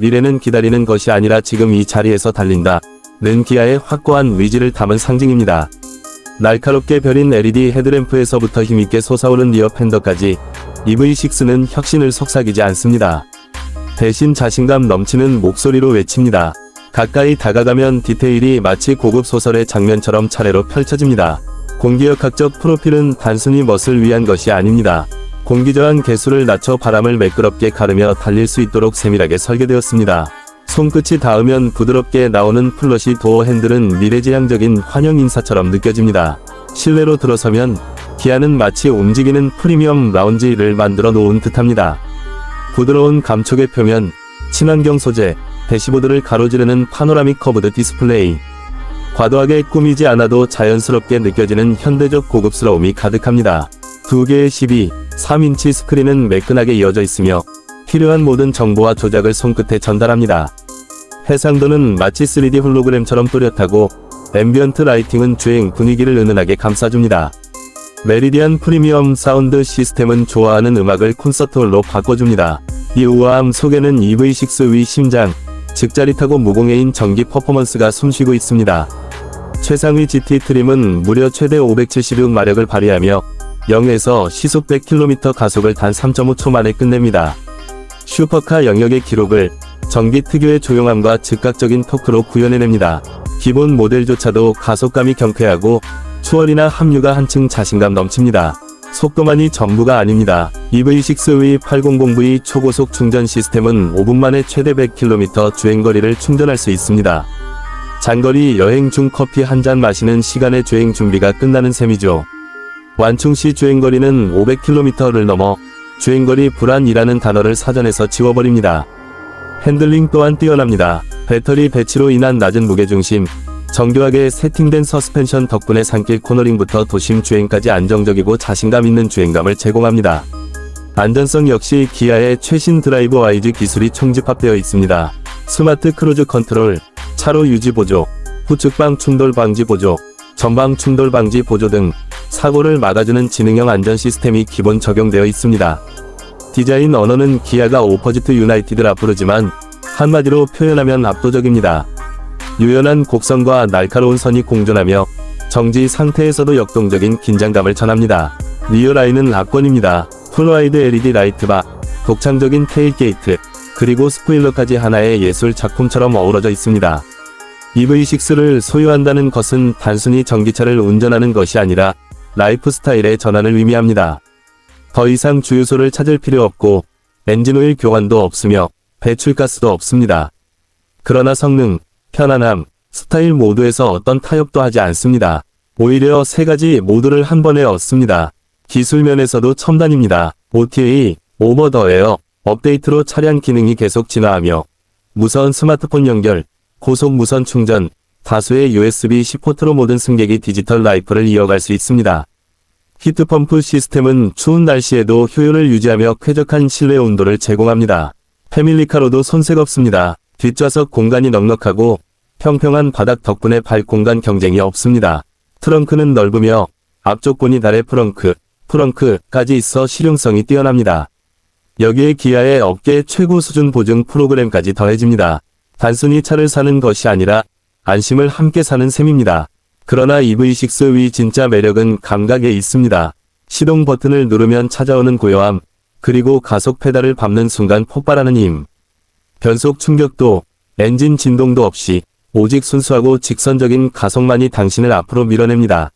미래는 기다리는 것이 아니라 지금 이 자리에서 달린다. 는 기아의 확고한 의지를 담은 상징입니다. 날카롭게 벼린 LED 헤드램프에서부터 힘있게 솟아오른 리어 팬더까지 EV6는 혁신을 속삭이지 않습니다. 대신 자신감 넘치는 목소리로 외칩니다. 가까이 다가가면 디테일이 마치 고급 소설의 장면처럼 차례로 펼쳐집니다. 공기역학적 프로필은 단순히 멋을 위한 것이 아닙니다. 공기저항 개수를 낮춰 바람을 매끄럽게 가르며 달릴 수 있도록 세밀하게 설계되었습니다. 손끝이 닿으면 부드럽게 나오는 플러시 도어 핸들은 미래지향적인 환영 인사처럼 느껴집니다. 실내로 들어서면 기아는 마치 움직이는 프리미엄 라운지를 만들어 놓은 듯합니다. 부드러운 감촉의 표면, 친환경 소재, 대시보드를 가로지르는 파노라믹 커브드 디스플레이. 과도하게 꾸미지 않아도 자연스럽게 느껴지는 현대적 고급스러움이 가득합니다. 두 개의 12, 3인치 스크린은 매끈하게 이어져 있으며 필요한 모든 정보와 조작을 손끝에 전달합니다. 해상도는 마치 3D 홀로그램처럼 또렷하고 앰비언트 라이팅은 주행 분위기를 은은하게 감싸줍니다. 메리디안 프리미엄 사운드 시스템은 좋아하는 음악을 콘서트홀로 바꿔줍니다. 이 우아함 속에는 EV6 위 심장, 즉 짜릿하고 무공해인 전기 퍼포먼스가 숨쉬고 있습니다. 최상위 GT 트림은 무려 최대 576마력을 발휘하며 0에서 시속 100km 가속을 단 3.5초 만에 끝냅니다. 슈퍼카 영역의 기록을 전기 특유의 조용함과 즉각적인 토크로 구현해냅니다. 기본 모델조차도 가속감이 경쾌하고 추월이나 합류가 한층 자신감 넘칩니다. 속도만이 전부가 아닙니다. EV6의 800V 초고속 충전 시스템은 5분 만에 최대 100km 주행거리를 충전할 수 있습니다. 장거리 여행 중 커피 한 잔 마시는 시간의 주행 준비가 끝나는 셈이죠. 완충 시 주행거리는 500km를 넘어 주행거리 불안이라는 단어를 사전에서 지워버립니다. 핸들링 또한 뛰어납니다. 배터리 배치로 인한 낮은 무게중심, 정교하게 세팅된 서스펜션 덕분에 산길 코너링부터 도심 주행까지 안정적이고 자신감 있는 주행감을 제공합니다. 안전성 역시 기아의 최신 드라이브 와이즈 기술이 총집합되어 있습니다. 스마트 크루즈 컨트롤, 차로 유지 보조, 후측방 충돌 방지 보조, 전방 충돌 방지 보조 등 사고를 막아주는 지능형 안전 시스템이 기본 적용되어 있습니다. 디자인 언어는 기아가 오퍼지트 유나이티드라 부르지만 한마디로 표현하면 압도적입니다. 유연한 곡선과 날카로운 선이 공존하며 정지 상태에서도 역동적인 긴장감을 전합니다. 리어라인은 압권입니다. 풀와이드 LED 라이트바, 독창적인 테일게이트, 그리고 스포일러까지 하나의 예술 작품처럼 어우러져 있습니다. EV6를 소유한다는 것은 단순히 전기차를 운전하는 것이 아니라 라이프 스타일의 전환을 의미합니다. 더 이상 주유소를 찾을 필요 없고 엔진오일 교환도 없으며 배출가스도 없습니다. 그러나 성능, 편안함, 스타일 모두에서 어떤 타협도 하지 않습니다. 오히려 세 가지 모두를 한 번에 얻습니다. 기술 면에서도 첨단입니다. OTA, 오버 더 에어, 업데이트로 차량 기능이 계속 진화하며 무선 스마트폰 연결, 고속 무선 충전, 다수의 USB-C 포트로 모든 승객이 디지털 라이프를 이어갈 수 있습니다. 히트펌프 시스템은 추운 날씨에도 효율을 유지하며 쾌적한 실내 온도를 제공합니다. 패밀리카로도 손색 없습니다. 뒷좌석 공간이 넉넉하고 평평한 바닥 덕분에 발 공간 경쟁이 없습니다. 트렁크는 넓으며 앞쪽 고니 달의 프렁크, 프렁크까지 있어 실용성이 뛰어납니다. 여기에 기아의 업계 최고 수준 보증 프로그램까지 더해집니다. 단순히 차를 사는 것이 아니라 안심을 함께 사는 셈입니다. 그러나 EV6 위 진짜 매력은 감각에 있습니다. 시동 버튼을 누르면 찾아오는 고요함, 그리고 가속 페달을 밟는 순간 폭발하는 힘. 변속 충격도, 엔진 진동도 없이 오직 순수하고 직선적인 가속만이 당신을 앞으로 밀어냅니다.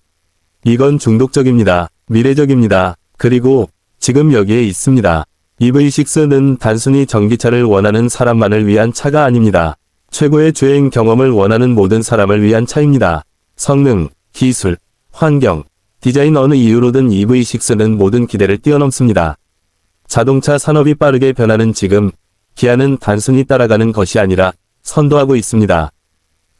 이건 중독적입니다. 미래적입니다. 그리고 지금 여기에 있습니다. EV6는 단순히 전기차를 원하는 사람만을 위한 차가 아닙니다. 최고의 주행 경험을 원하는 모든 사람을 위한 차입니다. 성능, 기술, 환경, 디자인 어느 이유로든 EV6는 모든 기대를 뛰어넘습니다. 자동차 산업이 빠르게 변하는 지금, 기아는 단순히 따라가는 것이 아니라 선도하고 있습니다.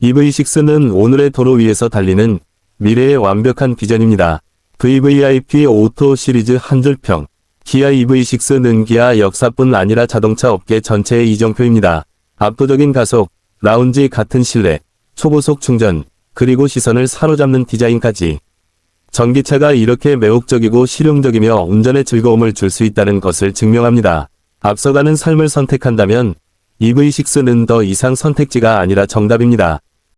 EV6는 오늘의 도로 위에서 달리는 미래의 완벽한 비전입니다. VVIP 오토 시리즈 한 줄평. 기아 EV6는 기아 역사뿐 아니라 자동차 업계 전체의 이정표입니다. 압도적인 가속, 라운지 같은 실내, 초고속 충전, 그리고 시선을 사로잡는 디자인까지. 전기차가 이렇게 매혹적이고 실용적이며 운전의 즐거움을 줄 수 있다는 것을 증명합니다. 앞서가는 삶을 선택한다면 EV6는 더 이상 선택지가 아니라 정답입니다.